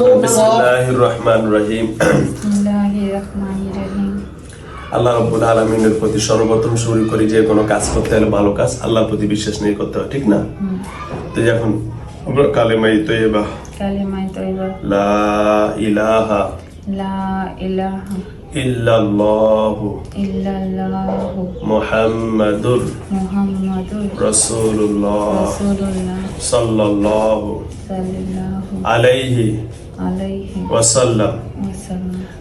বিসমিল্লাহির রহমানির রহিম আল্লাহ রব্বুল আলমিনের প্রতি সর্বপ্রথম শুরু করি যে কোনো কাজ করতে হলে ভালো কাজ আল্লাহর প্রতি বিশ্বাস নিয়ে করতে হয় ঠিক না? তো যখন কালেমাই তো এবা কালিমায়ে লা ইলাহা লা ইলাহা ইল্লাল্লাহু ইল্লাল্লাহু মুহাম্মাদুর মুহাম্মাদুর রাসূলুল্লাহ রাসূলুল্লাহ সাল্লাল্লাহু সাল্লাল্লাহু আলাইহি আলাইহি ওয়াসাল্লাম।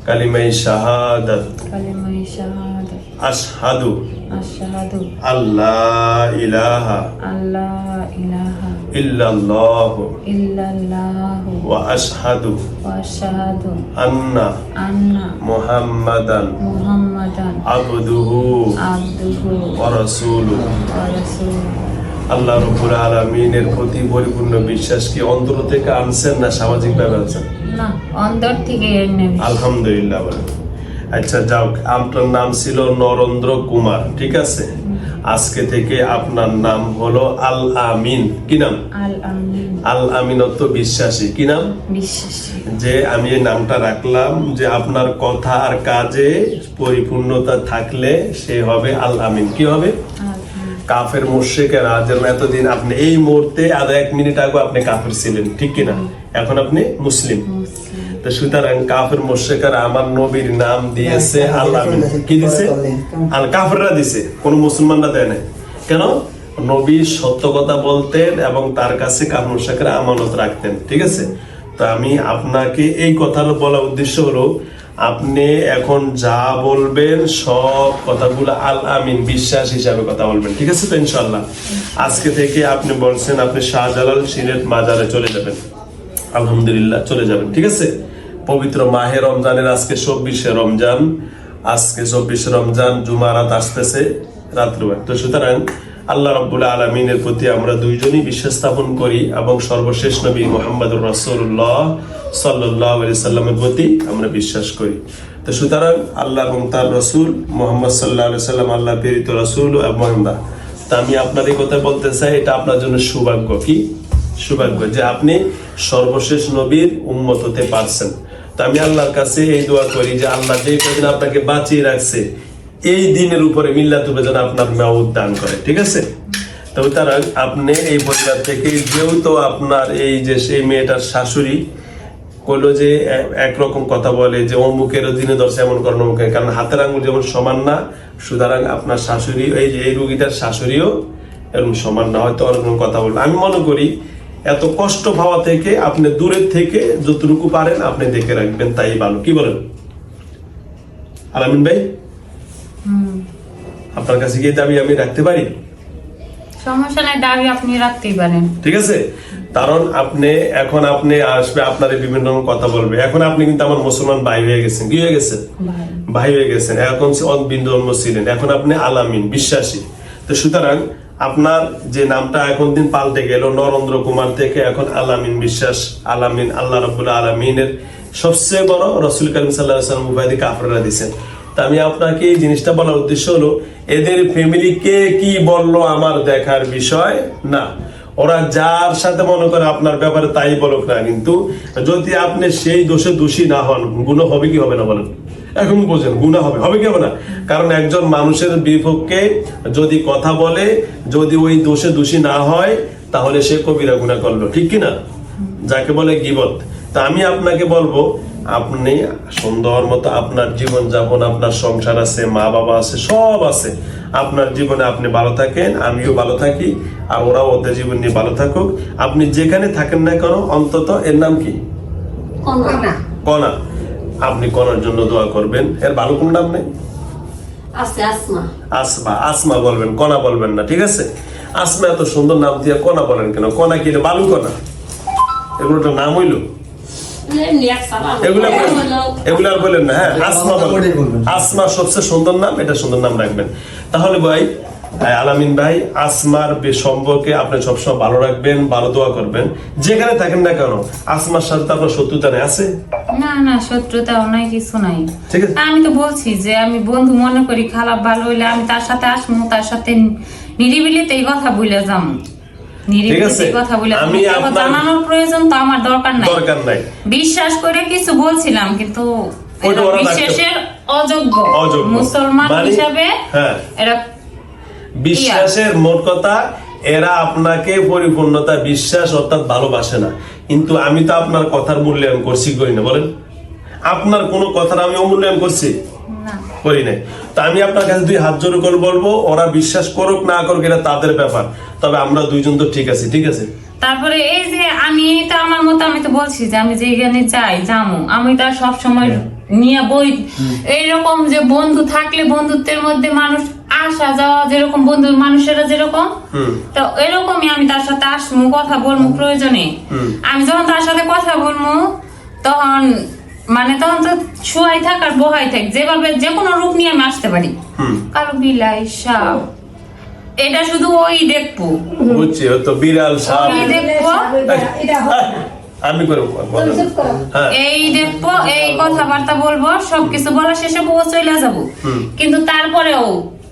কালিমাই শাহাদাত। কালিমায়ে শাহাদাত। আশহাদু। আশহাদু। আল্লাহ ইলাহা। আল্লা ইলাহা। ইল্লাল্লাহু। ইল্লাল্লাহু। ওয়া আশহাদু। ওয়া আশহাদু। আন্না। আন্না। মুহাম্মাদান। মুহাম্মাদান। আবদুহু। আবদুহু। ওয়া রাসূলুহু। ওয়া রাসূলুহু। আল্লাহ রব্বুল আলামিনের প্রতি পরিপূর্ণ বিশ্বাস কি অন্তর থেকে আনছেন না সামাজিক ভাবে আনছেন অন্তর থেকে আলহামদুলিল্লাহ আচ্ছা যাও আপনার নাম ছিল নরেন্দ্র কুমার ঠিক আছে? আজকে থেকে আপনার নাম হলো আল আমিন। কি নাম? আল আমিন। অত বিশ্বাসী। কি নাম? যে আমি এই নামটা রাখলাম যে আপনার কথা আর কাজে পরিপূর্ণতা থাকলে সে হবে আল আমিন। কি হবে? কাফের মুর্শেকেরা যেন এতদিন আপনি এই মুহূর্তে আধা এক মিনিট আগে আপনি কাফের ছিলেন ঠিক কিনা? এখন আপনি মুসলিম। তো সুতরাং কাফের আমার নবীর নাম দিয়েছে আল আমিন কি দিছে আর কাফেররা দিছে কোন মুসলমানরা দেয় নাই। কেন? নবী সত্য কথা বলতেন এবং তার কাছে কাফের মুর্শেকেরা আমানত রাখতেন ঠিক আছে? তো আমি আপনাকে এই কথাটা বলার উদ্দেশ্য হলো আপনি এখন যা বলবেন, সব কথাগুলো আল আমিন, বিশ্বাস হিসাবে কথা বলবেন। ঠিক আছে তো ইনশাল্লাহ আজকে থেকে আপনি বলছেন, আপনি শাহজালাল সিলেট মাজারে চলে যাবেন। আলহামদুলিল্লাহ, চলে যাবেন। ঠিক আছে? পবিত্র মাহে রমজানের আজকে চব্বিশে রমজান। আজকে চব্বিশে রমজান জুমারাত আসতেছে রাত্রিবার তো সুতরাং আল্লাহ রব্বুল আলমিনের প্রতি আমরা দুইজনই বিশ্বাস স্থাপন করি এবং সর্বশেষ নবী মোহাম্মদুর রাসূলুল্লাহ সাল্লাহ সাল্লামের প্রতি আমরা বিশ্বাস করি। তো সুতরাং আল্লাহ এবং তার রসুল মোহাম্মদ সাল্লাহ সাল্লাম আল্লাহ প্রেরিত রসুল এবং তা আমি আপনার এই কথা বলতে চাই, এটা আপনার জন্য সৌভাগ্য কি? সৌভাগ্য যে আপনি সর্বশেষ নবীর উম্মত হতে পারছেন। তো আমি আল্লাহর কাছে এই দোয়া করি যে আল্লাহ যে কদিন আপনাকে বাঁচিয়ে রাখছে এই দিনের উপরে মিল্লাতুবে যেন আপনার মেয়াদ দান করে, ঠিক আছে? তবে তারা আপনি এই পরিবার থেকে যেহেতু আপনার এই যে সেই মেয়েটার শাশুড়ি, কইলো যে একরকম কথা বলে যে অমুকের দিনে দর্শে এমন করেন অমুকের, কারণ হাতের আঙুল যেমন সমান না, সুতরাং আপনার শাশুড়ি, এই যে এই রুগীটার শাশুড়িও এরকম সমান না, হয়তো অনেক কথা বলবে। আমি মনে করি এত কষ্ট পাওয়া থেকে আপনি দূরের থেকে যতটুকু পারেন আপনি দেখে রাখবেন, তাই ভালো। কি বলেন? আলামিন ভাই? আপনার কাছে গিয়ে দাবি আমি রাখতে পারি? সমস্যা নাই দাবি আপনি রাখতেই পারেন। ঠিক আছে? কারণ আপনি এখন আপনি আসবে আপনার বিভিন্ন রকম কথা বলবে। এখন আপনি কিন্তু আমার মুসলমান ভাই হয়ে গেছেন। কি হয়ে গেছেন? ভাই। হয়ে গেছেন। এখন জন্ম ছিলেন। এখন আপনি আলামিন বিশ্বাসী। তো সুতরাং আপনার যে নামটা এখন দিন পাল্টে গেল নরেন্দ্র কুমার থেকে এখন আলামিন বিশ্বাস আলামিন আল্লাহ রবুল্লা আলামিনের সবচেয়ে বড় রসুল করিম সাল্লাহ সাল্লাম কাফরেরা দিচ্ছেন তা আমি আপনাকে এই জিনিসটা বলার উদ্দেশ্য হলো, এদের ফ্যামিলি কে বলল আমার দেখার বিষয়? না। ওরা যার সাথে মনে করে আপনার ব্যাপারে তাই বলুক না, কিন্তু যদি আপনি সেই দোষে দোষী না হন, গুণ হবে কি হবে না বলেন? এখন বোঝেন, গুণা হবে। হবে কি হবে না? কারণ একজন মানুষের বিপক্ষে যদি কথা বলে, যদি ওই দোষে দোষী না হয়, তাহলে সে কবিরা গুণা করল। ঠিক কি না? যাকে বলে গিবত। তা আমি আপনাকে বলব আপনি সুন্দর মতো আপনার জীবন যাপন আপনার সংসার আছে মা বাবা আছে সব আছে। আপনার জীবনে আপনি ভালো থাকেন আমিও ভালো থাকি আর ওরাও ওদের জীবন নিয়ে ভালো থাকুক। আপনি যেখানে থাকেন না কেন অন্তত এর নাম কি? কনা কণা। আপনি কণার জন্য দোয়া করবেন। এর ভালো কোন নাম নেই? আসমা। আসমা। বলবেন কণা বলবেন না ঠিক আছে? আসমা এত সুন্দর নাম দিয়ে কণা বলেন কেন? কণা কি বালু কণা? এগুলো নাম হইল এমনি এক সালাম এগুলা হলো এগুলো আর বলেন না। হ্যাঁ আসমা বলেন। ওটাই বলবেন। আসমা সবচেয়ে সুন্দর নাম এটা সুন্দর নাম রাখবেন। তাহলে ভাই আলামিন ভাই আসমার সম্পর্কে আপনি সবসময় ভালো রাখবেন ভালো দোয়া করবেন। যেখানে থাকেন না কেন আসমার সাথে তো আপনার শত্রুতা নেই আছে? না না শত্রুতাও নাই কিছু নাই। ঠিক আছে। আমি তো বলছি যে আমি বন্ধু মনে করি খারাপ ভালো হইলে আমি তার সাথে আসব তার সাথে নিরিবিলিতে এই কথা বলে যাম আমি জানানোর প্রয়োজন তো আমার দরকার নাই। দরকার নাই। বিশ্বাস করে কিছু বলছিলাম কিন্তু বিশ্বাসের অযোগ্য। মুসলমান মানে- হিসাবে হ্যাঁ। এরা বিশ্বাসের মোট কথা এরা আপনাকে পরিপূর্ণতা বিশ্বাস অর্থাৎ ভালোবাসে না। কিন্তু আমি তো আপনার কথার মূল্যায়ন করছি করি না বলেন। আপনার কোনো কথার আমি অমূল্যায়ন করছি? করি নাই। তো আমি আপনার কাছে দুই হাত জোর করে বলব ওরা বিশ্বাস করুক না করুক এটা তাদের ব্যাপার। তবে আমরা দুইজন তো ঠিক আছি ঠিক আছে? তারপরে এই যে আমি তো আমার মতো আমি তো বলছি যে আমি যেখানে যাই যামু। আমি তো সব সময় নিয়ে বই এইরকম যে বন্ধু থাকলে বন্ধুত্বের মধ্যে মানুষ আসা যাওয়া যেরকম বন্ধুর মানুষেরা যেরকম তো এরকমই আমি তার সাথে আসব কথা বলব প্রয়োজনে। আমি যখন তার সাথে কথা বলব তখন মানে তখন তো শুয়াই থাক আর বহাই থাক যেভাবে যে কোনো রূপ নিয়ে আমি আসতে পারি। কারও বিলাই সাপ। এটা শুধু ওই দেখব। বুঝছি ও তো বিড়াল সাপ। ওই দেখব। আমি করে। হ্যাঁ। এই দেখব এই কথাবার্তা বলব সবকিছু বলা শেষে বউ চলে যাব। কিন্তু তারপরেও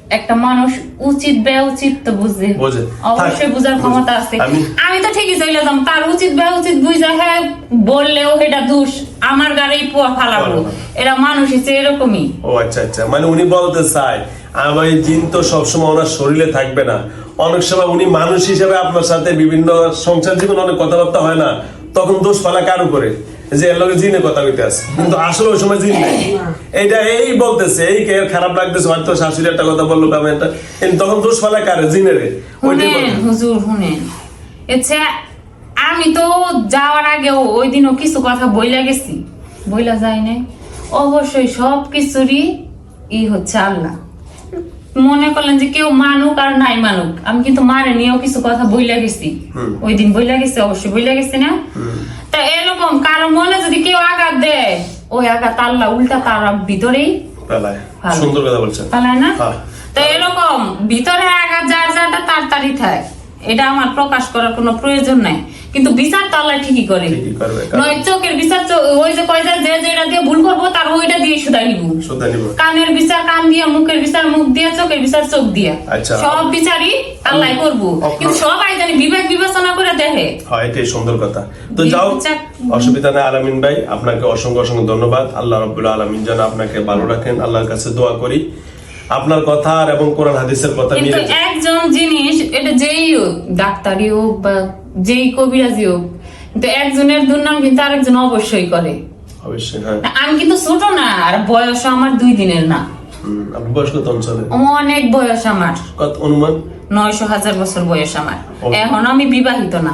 একটা মানুষ উচিত বে উচিত তো বুঝে। অবশ্যই বুঝার ক্ষমতা আছে। আমি- তো ঠিকই চলে যাম। তার উচিত বে উচিত বুঝা হ্যাঁ বললেও এটা দোষ। আমার গাড়ি ফালাবো। ফালাবো। এরা মানুষ হচ্ছে এরকমই। ও আচ্ছা আচ্ছা। মানে উনি বলতে চায় আমার জিন তো সবসময় ওনার শরীরে থাকবে না। অনেক সময় উনি মানুষ হিসেবে আপনার সাথে বিভিন্ন সংসার জীবন অনেক কথাবার্তা হয় না। তখন দোষ ফালা কার উপরে? যে এর লগে জিনে কথা কইতে আছে। কিন্তু আসলে ওই সময় জিন নেই। এইটা এই বলতেছে এই কে খারাপ লাগতেছে হয়তো শাশুড়ি একটা কথা বলল কামে একটা তখন দোষ ফালা কারে? জিনের। ওইটাই হুজুর শুনেন। আচ্ছা আমি তো যাওয়ার আগেও ওই দিনও কিছু কথা বইলা গেছি। বইলা যায় নাই। অবশ্যই সব কিছুরই ই হচ্ছে আল্লাহ। মনে করলেন যে কেউ মানুক আর নাই মানুক। আমি কিন্তু মানে নিয়েও কিছু কথা বইলা গেছি। ওই দিন বইলা গেছি অবশ্যই বইলা গেছি না? তা এরকম কারও মনে যদি কেউ আঘাত দেয় ওই আঘাত আল্লাহ উল্টা তার ভিতরেই সুন্দর কথা বলছেন। না? হ্যাঁ। তো এরকম ভিতরে আঘাত যার যারটা তার তারই থাকে এটা আমার প্রকাশ করার কোনো প্রয়োজন নাই। কিন্তু বিচার তো আল্লাহ ঠিকই করে নয় চোখের বিচার ওই যে কয় যে যেটা দিয়ে ভুল করব তার ওইটা দিয়ে শুধাই নিব। কানের বিচার কান দিয়ে মুখের বিচার মুখ দিয়ে চোখের বিচার চোখ দিয়ে। আচ্ছা। সব বিচারই আল্লাহ করব। কিন্তু সবাই জানি বিবেক বিবেচনা করে দেখে। হয় এটাই সুন্দর কথা। তো যাও অসুবিধা নেই আলামিন ভাই আপনাকে অসংখ্য অসংখ্য ধন্যবাদ। আল্লাহ রব্বুল আলমিন যেন আপনাকে ভালো রাখেন। আল্লাহর কাছে দোয়া করি। আপনার কথা আর এবং কোরআন হাদিসের কথা কিন্তু মিলে একজন জিনিস এটা যেই হোক ডাক্তারই হোক বা যেই কবিরাজি হোক কিন্তু একজনের দুর্নাম কিন্তু আরেকজন অবশ্যই করে। অবশ্যই হ্যাঁ। আমি কিন্তু ছোট না আর বয়স আমার দুই দিনের না। আপনি বয়স কত অঞ্চলে অনেক বয়স আমার। কত অনুমান? নয়শো হাজার বছর বয়স আমার। এখন আমি বিবাহিত না।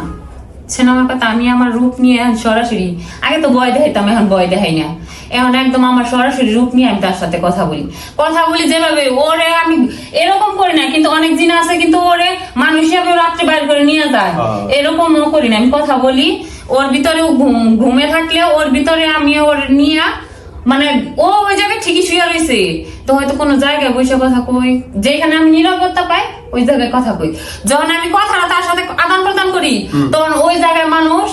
সেন আমার কথা আমি আমার রূপ নিয়ে সরাসরি আগে তো ভয় দেখাইতাম এখন ভয় দেখাই না। এখন একদম আমার সরাসরি রূপ নিয়ে আমি তার সাথে কথা বলি। কথা বলি যেভাবে ওরে আমি এরকম করি না কিন্তু অনেক দিন আছে কিন্তু ওরে মানুষ হিসাবে রাত্রে বাইর করে নিয়ে যায়। হ্যাঁ। এরকমও করি না আমি কথা বলি ওর ভিতরে ঘুমে থাকলে ওর ভিতরে আমি ওর নিয়ে মানে ও ওই জায়গায় ঠিকই শুয়ে রয়েছে। তো হয়তো কোনো জায়গায় বসে কথা কই যেখানে আমি নিরাপত্তা পাই ওই জায়গায় কথা কই। যখন আমি কথা না তার সাথে আদান প্রদান করি তখন ওই জায়গায় মানুষ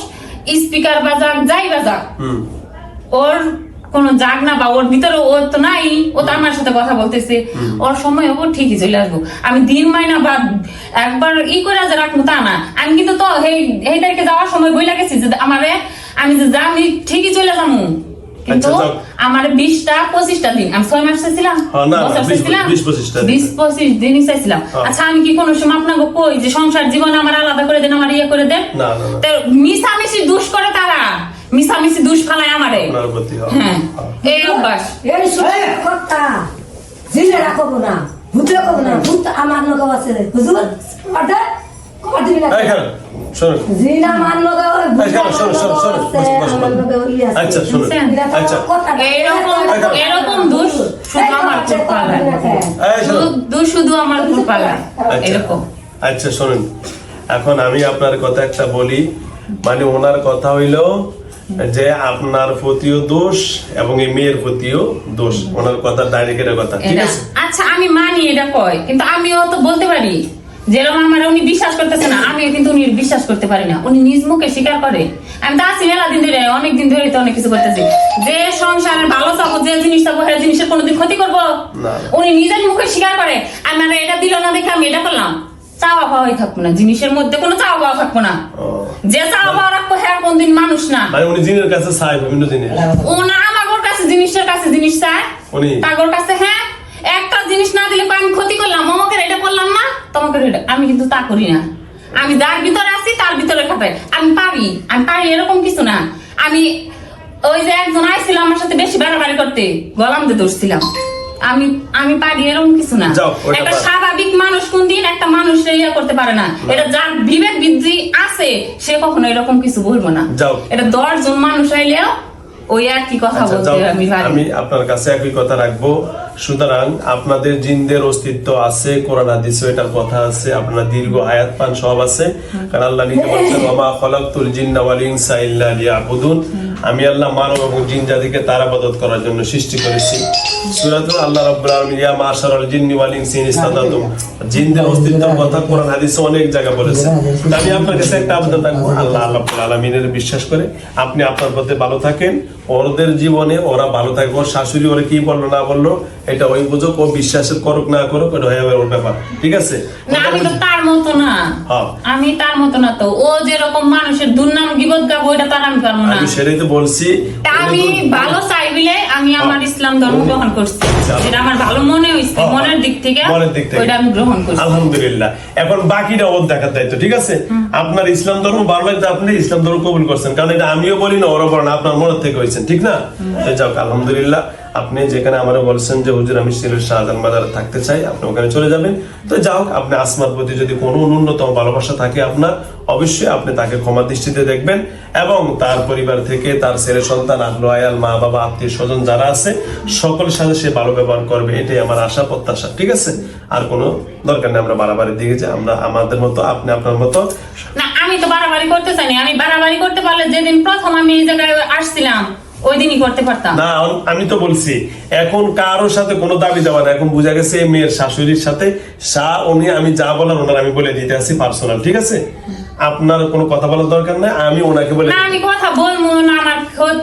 স্পিকার বাজাক যাই বাজাক ওর কোন জাগ না বা ওর ভিতরে ও তো নাই ও তো আমার সাথে কথা বলতেছে ওর সময় ও ঠিকই চলে আসব। আমি দিন মাইনা বা একবার ই করে যে রাখব তা না। আমি কিন্তু তো এই তারিখে যাওয়ার সময় বই লাগেছি যে আমারে আমি যে যা আমি ঠিকই চলে যাব কিন্তু আচ্ছা, আমার বিশটা পঁচিশটা দিন। আমি ছয় মাস চাইছিলাম বিশ- পঁচিশটা দিন। পঁচিশ চাইছিলাম। আচ্ছা আমি কি কোনো সময় আপনাকে কই যে সংসার জীবন আমার আলাদা করে দেন আমার ইয়ে করে দেন? মিশামিশি দুষ করে তারা। মিশামিশি দুষ ফালায় আমারে। হ্যাঁ। এই অভ্যাস। কথা। রাখব না ভূতে রাখব না ভূত আমার লোক আছে হুজুর। কটা কটা দিবি না। আচ্ছা? আচ্ছা আচ্ছা। আচ্ছা। শোনেন। এখন আমি আপনার কথা একটা বলি। মানে ওনার কথা হইল যে আপনার প্রতিও দোষ এবং এই মেয়ের প্রতিও দোষ। ওনার কথা ডাইরেক্টের কথা। ঠিক আছে? আচ্ছা আমি মানি এটা কয়। কিন্তু আমিও তো বলতে পারি। যেরকম আমার উনি বিশ্বাস করতেছে না আমিও কিন্তু উনি বিশ্বাস করতে পারি না। উনি নিজ মুখে স্বীকার করে। আমি তো মেলা দিন ধরে অনেক দিন ধরে তো অনেক কিছু করতেছি। যে সংসারের ভালো চাবো যে জিনিস চাবো সেই জিনিসের কোনোদিন ক্ষতি করব। উনি নিজের মুখে স্বীকার করে আর মানে এটা দিল না দেখে আমি এটা করলাম। চাওয়া পাওয়াই থাকব না জিনিসের মধ্যে কোনো চাওয়া পাওয়া থাকব না। যে চাওয়া পাওয়া রাখব হ্যাঁ কোনদিন মানুষ না। মানে উনি জিনের কাছে চায় বিভিন্ন জিনিস। ও না আমার কাছে জিনিসের কাছে জিনিস চায়। উনি। তাগর কাছে হ্যাঁ জিনিস না দিলে আমি ক্ষতি করলাম আমাকে এটা করলাম না? তোমাকে আমি কিন্তু তা করি না। আমি যার ভিতরে আছি তার ভিতরে খাটাই আমি পারি আমি পারি এরকম কিছু না। আমি ওই যে একজন আইছিল আমার সাথে বেশি বাড়াবাড়ি করতে গলাম দিয়ে ধরছিলাম। আমি আমি পারি এরকম কিছু না। একটা স্বাভাবিক মানুষ কোন দিন একটা মানুষ ইয়ে করতে পারে না। এটা যার বিবেক বৃদ্ধি আছে সে কখনো এরকম কিছু বলব না। এটা দশ জন মানুষ আইলেও ওই আর কি কথা আচ্ছা, বলতে আমি আমি আপনার কাছে একই কথা রাখব। সুতরাং আপনাদের জিনদের অস্তিত্ব আছে কোরআন হাদিসে এটার কথা আছে আপনার দীর্ঘ হায়াত পান সব আছে। কারণ আল্লাহ নিজে বলছেন মা খলাকতুল জিন্না ওয়াল ইনসা ইল্লা লিয়াবুদুন। আমি আল্লাহ মানব এবং জিন জাতিকে তার আবাদত করার জন্য সৃষ্টি করেছি। সূরাতুল আল্লাহ রাব্বুল আলামিন ইয়া মাশারাল জিন্নি ওয়াল ইনসি ইন জিনদের অস্তিত্বের কথা কোরআন হাদিসে অনেক জায়গা বলেছে। আমি আপনার কাছে একটা আবেদন রাখব। আল্লাহ রাব্বুল আলামিনের বিশ্বাস করে আপনি আপনার পথে ভালো থাকেন। ওদের জীবনে ওরা ভালো থাকবে। ওর শাশুড়ি ওরা কি বলল না বলল এটা ওই বুঝুক। ও বিশ্বাসের করুক না করুক এটা হয়ে ওর ব্যাপার। ঠিক আছে? না আমি তো তার মতো না। হ্যাঁ। আমি তার মতো না তো। ও যেরকম মানুষের দুর্নাম গিবত গাবো এটা তার আমি পারব না। আমি সেটাই তো বলছি। আমি ভালো চাইবিলে আমি আমার ইসলাম ধর্ম গ্রহণ করছি। যেটা আমার ভালো মনে হয়েছে হ্যাঁ, মনের দিক থেকে মনের দিক থেকে। ওইটা আমি গ্রহণ করছি। আলহামদুলিল্লাহ। এখন বাকিটা ওর দেখার দায়িত্ব ঠিক আছে? আপনার ইসলাম ধর্ম বারবার আপনি ইসলাম ধর্ম কবুল করছেন। কারণ এটা আমিও বলি না ওরা বলেন আপনার মনের থেকে হয়েছেন ঠিক না? যাক আলহামদুলিল্লাহ। আপনি যেখানে আমার বলছেন যে, হুজুর, আমি সিলেট শাহজাহান বাজারে থাকতে চাই, আপনি ওখানে চলে যাবেন। তো যাও আপনি আসমার প্রতি যদি কোনো ন্যূনতম ভালোবাসা থাকে আপনার, অবশ্যই আপনি তাকে ক্ষমা দৃষ্টিতে দেখবেন এবং তার পরিবার থেকে তার ছেলে, সন্তান আহলো আয়াল, মা, বাবা, আত্মীয় স্বজন যারা আছে, সকলের সাথে সে ভালো ব্যবহার করবে, এটাই আমার আশা, প্রত্যাশা, ঠিক আছে? আর কোনো দরকার নেই, আমরা বাড়াবাড়ির দিকে যে আমরা আমাদের মতো, আপনি আপনার মতো। না, আমি তো বাড়াবাড়ি করতে চাইনি, আমি বাড়াবাড়ি করতে পারলে যেদিন প্রথম আমি এই জায়গায় আসছিলাম ওই দিনই করতে পারতাম। না আমি তো বলছি এখন কারোর সাথে কোনো দাবি দেওয়া না এখন বোঝা গেছে মেয়ের শাশুড়ির সাথে সা উনি আমি যা বলার ওনার আমি বলে দিতে আছি পার্সোনাল ঠিক আছে? আপনার কোনো কথা বলার দরকার নাই আমি ওনাকে বলে আমি কথা বলব না আমার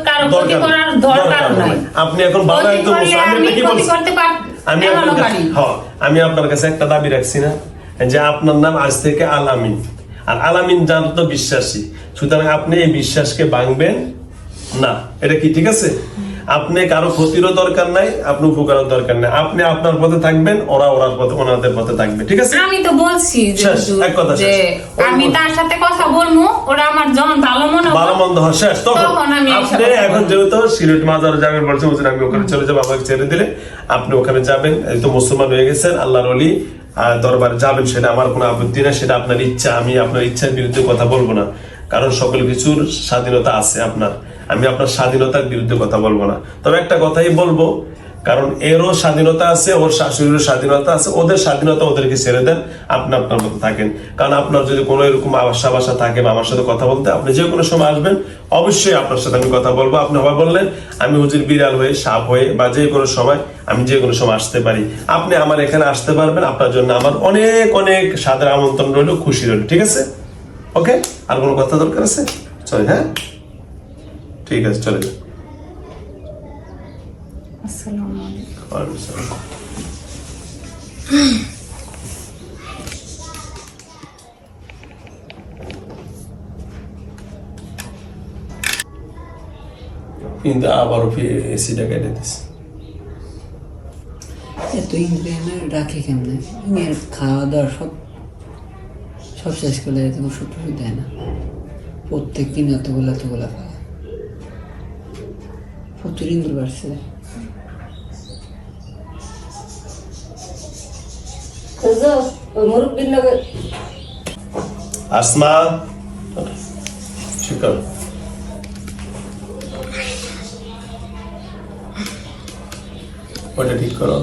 কারও ক্ষতি করার দরকার নাই। আপনি এখন করলে মুসলিম। আমি বলছি। করতে আমি আপনার কাছে হ্যাঁ, আমি আপনার কাছে একটা দাবি রাখছি না যে আপনার নাম আজ থেকে আলামিন আর আলামিন জান তো বিশ্বাসী। সুতরাং আপনি এই বিশ্বাসকে ভাঙবেন না। এটা কি ঠিক আছে? আপনি কারও ক্ষতিরও দরকার নাই আপনি উপকারও দরকার নাই। আপনি আপনার পথে থাকবেন ওরা ওরার পথে ওনাদের পথে থাকবে। ঠিক আছে? আমি তো বলছি এক কথা আমি তার সাথে কথা বলব ওরা আমার যখন ভালো মনে ভালো মন্দ হয় শেষ। তখন আমি আপনি এখন যেহেতু সিলেট মাজার যাবেন বলছে হুজুর আমি ওখানে চলে যাব আমাকে ছেড়ে দিলে। আপনি ওখানে যাবেন এই তো মুসলমান হয়ে গেছেন আল্লাহর আহ, দরবারে যাবেন সেটা আমার কোনো আপত্তি না সেটা আপনার ইচ্ছা আমি আপনার ইচ্ছার বিরুদ্ধে কথা বলব না। কারণ সকল কিছুর স্বাধীনতা আছে আপনার। আমি আপনার স্বাধীনতার বিরুদ্ধে কথা বলব না। তবে একটা কথাই বলব, কারণ এরও স্বাধীনতা আছে, ওর শাশুড়িরও স্বাধীনতা আছে, ওদের স্বাধীনতা ওদেরকে ছেড়ে দেন, আপনি আপনার মতো থাকেন। কারণ আপনার যদি কোনো এরকম আশা বাসা থাকে বা আমার সাথে কথা বলতে, আপনি যে কোনো সময় আসবেন, অবশ্যই আপনার সাথে আমি কথা বলব। আপনি হওয়া বললেন, আমি হুজুর বিড়াল হয়ে, সাপ হয়ে, বা যে কোনো সময় আমি যে কোনো সময় আসতে পারি। আপনি আমার এখানে আসতে পারবেন, আপনার জন্য আমার অনেক অনেক সাদের আমন্ত্রণ রইল, খুশি রইল, ঠিক আছে? ওকে? আর কোনো কথা দরকার আছে? চলে হ্যাঁ? ঠিক আছে চলে যান আসসালামু আলাইকুম। আসসালাম। কিন্তু আবারও এসিটা কেটে দিচ্ছে এত ইন্দ্রিয়ানে রাখে কেমনে? ইনের খাওয়া দাওয়া সব সব শেষ করে এত ওষুধ দেয় না। প্রত্যেক দিন এতগুলো এতগুলো খাওয়া প্রচুর ইন্দুর বাড়ছে আসমা ঠিক আছে ওটা ঠিক করো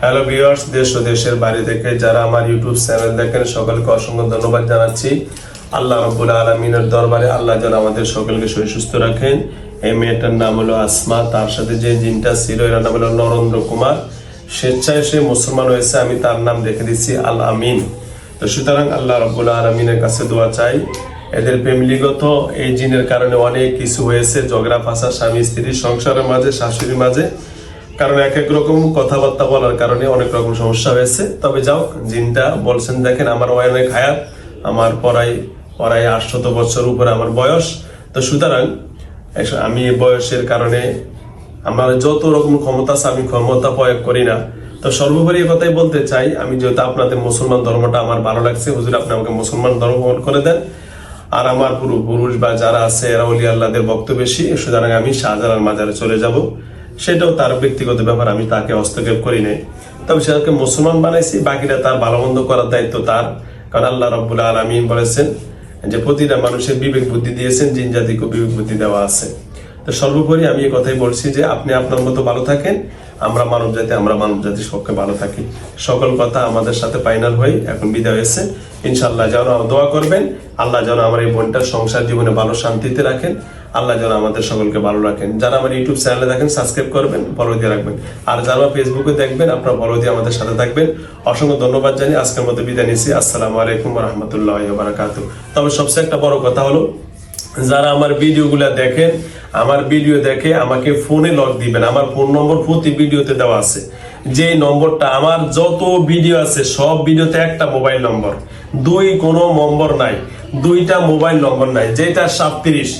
হ্যালো ভিউয়ার্স দেশ ও দেশের বাইরে থেকে যারা আমার ইউটিউব চ্যানেল দেখেন সকলকে অসংখ্য ধন্যবাদ জানাচ্ছি। আল্লাহ রব্বুল আলমিনের দরবারে আল্লাহ যেন আমাদের সকলকে সই সুস্থ রাখেন। এই মেয়েটার নাম হলো আসমা, তার সাথে যে জিনটা ছিল, এর নাম হলো নরেন্দ্র কুমার। স্বেচ্ছায় সে মুসলমান হয়েছে, আমি তার নাম রেখে দিচ্ছি আল আমিন। তো সুতরাং আল্লাহ রব্বুল আলমিনের কাছে দোয়া চাই। এদের ফ্যামিলিগত এই জিনের কারণে অনেক কিছু হয়েছে, ঝগড়া, ফাঁসা, স্বামী, স্ত্রী, সংসারের মাঝে, শাশুড়ির মাঝে। কারণ এক এক রকম কথাবার্তা বলার কারণে অনেক রকম সমস্যা হয়েছে। তবে যাও, জিনটা বলছেন, দেখেন, আমার অনেক হায়াত, আমার পড়াই পড়াই আটশত বছর উপরে আমার বয়স। তো সুতরাং আমি বয়সের কারণে আমার যত রকম ক্ষমতা আছে, আমি ক্ষমতা প্রয়োগ করি না। তো সর্বোপরি কথাই বলতে চাই, আমি যেহেতু আপনাদের মুসলমান ধর্মটা আমার ভালো লাগছে, হুজুর আপনি আমাকে মুসলমান ধর্ম করে দেন। আর আমার পুরো পুরুষ বা যারা আছে, এরা অলি আল্লাহদের ভক্ত বেশি, সুতরাং আমি শাহজালাল মাজারে চলে যাব। সেটাও তার ব্যক্তিগত ব্যাপার, আমি তাকে হস্তক্ষেপ করি নাই। তবে সেটাকে মুসলমান বানাইছি, বাকিটা তার ভালো মন্দ করার দায়িত্ব তার। কারণ আল্লাহ রব্বুল আলমিন বলেছেন যে প্রতিটা মানুষের বিবেক বুদ্ধি দিয়েছেন, জিন জাতিকে বিবেক বুদ্ধি দেওয়া আছে। তো সর্বোপরি আমি এই কথাই বলছি যে আপনি আপনার মতো ভালো থাকেন। আমরা মানব জাতি, আমরা মানব জাতির পক্ষে ভালো থাকি। সকল কথা আমাদের সাথে ফাইনাল হয়ে এখন বিদায় হয়েছে। ইনশাল্লাহ যেন দোয়া করবেন, আল্লাহ যেন আমার এই বোনটার সংসার জীবনে ভালো শান্তিতে রাখেন, আল্লাহ যেন আমাদের সকলকে ভালো রাখেন। যারা আমার ইউটিউব চ্যানেলে দেখেন সাবস্ক্রাইব করবেন ফলো দিয়ে রাখবেন। আর যারা ফেসবুকে দেখবেন, আপনারা ফলো দিয়ে আমাদের সাথে থাকবেন। অসংখ্য ধন্যবাদ জানিয়ে আজকের মতো বিদায় নিচ্ছি। আসসালামু আলাইকুম রহমতুল্লাহ বারাকাতু তবে সবচেয়ে একটা বড় কথা হলো, যারা আমার ভিডিওগুলো দেখেন আমার ভিডিও দেখে আমাকে ফোনে লক দিবেন। আমার ফোন নম্বর প্রতি ভিডিওতে দেওয়া আছে। যে নম্বরটা আমার যত ভিডিও আছে সব ভিডিওতে একটা মোবাইল নম্বর দুই কোনো নম্বর নাই। দুইটা মোবাইল নম্বর নাই। যেটা সাতত্রিশ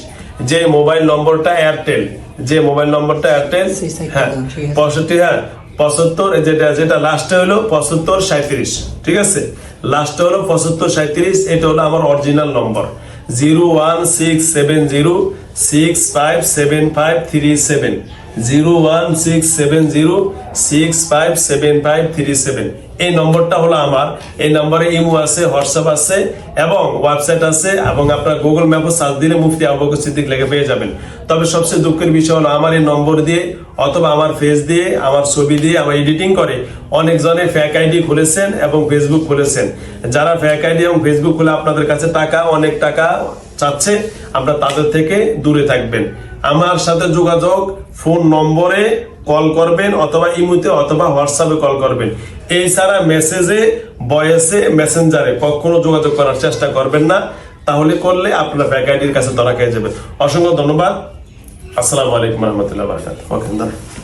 যে মোবাইল নম্বরটা এয়ারটেল যে মোবাইল নম্বরটা এয়ারটেল হ্যাঁ। পঁয়ষট্টি হ্যাঁ পঁচাত্তর যেটা যেটা লাস্টে হলো পঁচাত্তর সাঁত্রিশ ঠিক আছে? লাস্টে হলো পঁচাত্তর সাঁত্রিশ এটা হলো আমার original number zero one six seven zero six five seven five three seven zero one six seven zero six five seven five three seven এই নম্বরটা হলো আমার। এই নম্বরে ইমো আছে, হোয়াটসঅ্যাপ আছে এবং ওয়েবসাইট আছে এবং আপনার গুগল ম্যাপও সার্চ দিলে মুফতি আবু বকর সিদ্দিক লেগে পেয়ে যাবেন। তবে সবচেয়ে দুঃখের বিষয় হলো আমার এই নম্বর দিয়ে অথবা আমার ফেস দিয়ে, আমার ছবি দিয়ে, আমার এডিটিং করে অনেকজনে ফেক আইডি খুলেছেন এবং ফেসবুক খুলেছেন। যারা ফেক আইডি এবং ফেসবুক খুলে আপনাদের কাছে টাকা, অনেক টাকা চাচ্ছে আপনারা তাদের থেকে দূরে থাকবেন। আমার সাথে যোগাযোগ ফোন নম্বরে কল করবেন অথবা ইমুতে অথবা হোয়াটসঅ্যাপে কল করবেন। এই ছাড়া মেসেজে, ভয়েসে, মেসেঞ্জারে কখনো যোগাযোগ করার চেষ্টা করবেন না। তাহলে করলে আপনার ফ্যাকাল্টির কাছে ধরা খেয়ে যাবেন অসংখ্য ধন্যবাদ। আসসালামু আলাইকুম রহমতুল্লাহ ওকে দাঁড়ান